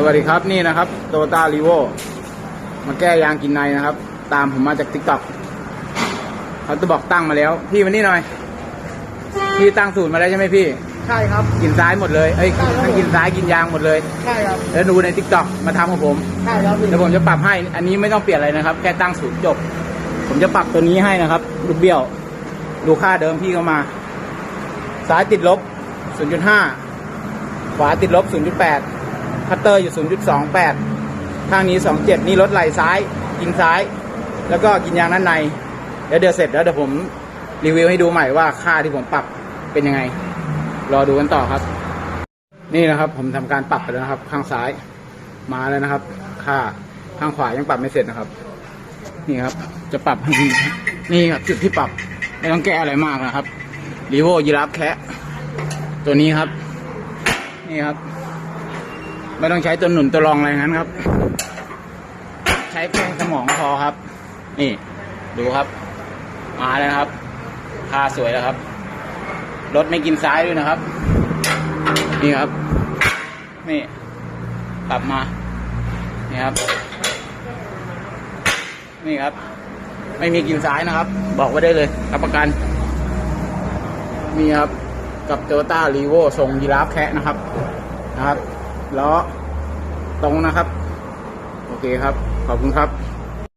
สวัสดีครับนี่นะครับโตต้ารีโวมาแก้ยางกินในนะครับ ตามผมมาจากทิกตอกเขาจะบอกตั้งมาแล้ว พี่มานี่หน่อย พี่ตั้งสูตรมาแล้วใช่ไหมพี่ ใช่ครับ กินซ้ายหมดเลยเอ้ยใช่ครับ ทั้งกินซ้ายกินยางหมดเลย ใช่ครับ แล้วดูในทิกตอกมาทำของผมใช่ครับพี่เดี๋ยวผมจะปรับให้ อันนี้ไม่ต้องเปลี่ยนอะไรนะครับ แค่ตั้งสูตรจบ ผมจะปรับตัวนี้ให้นะครับลูกเบี้ยว ดูค่าเดิมพี่เข้ามา ซ้ายติดลบ 0.5 ขวาติดลบ 0.8 คัตเตอร์อยู่ 0.28 ข้างนี้ 27 นี่รถไหลซ้ายกินซ้าย แล้วก็กินยางด้านในแล้วเดี๋ยวเสร็จแล้วเดี๋ยวผมรีวิวให้ดูใหม่ว่าค่าที่ผมปรับเป็นยังไง รอดูกันต่อครับ นี่นะครับผมทำการปรับไปแล้วนะครับ ข้างซ้ายมาแล้วนะครับ ค่าข้างขวายังปรับไม่เสร็จนะครับ นี่ครับ จะปรับ นี่ครับจุดที่ปรับไม่ต้องแก้อะไรมากนะครับรีโวยีราฟแคะตัวนี้ครับ นี่ครับ ไม่ต้องใช้ตัวหนุนตัวรองอะไรงั้นครับ ใช้เพียงสมองพอครับ นี่ ดูครับ มาแล้วครับคาสวยแล้วครับรถไม่กินซ้ายด้วยนะครับ นี่ครับ นี่ปรับมา นี่ครับ นี่ครับ ไม่มีกินซ้ายนะครับ บอกไว้ได้เลยรับประกัน มีครับ กับโตต้ารีโวทรงยีราฟแคะนะครับ นะครับ ล้อตรงนะครับ โอเคครับ ขอบคุณครับ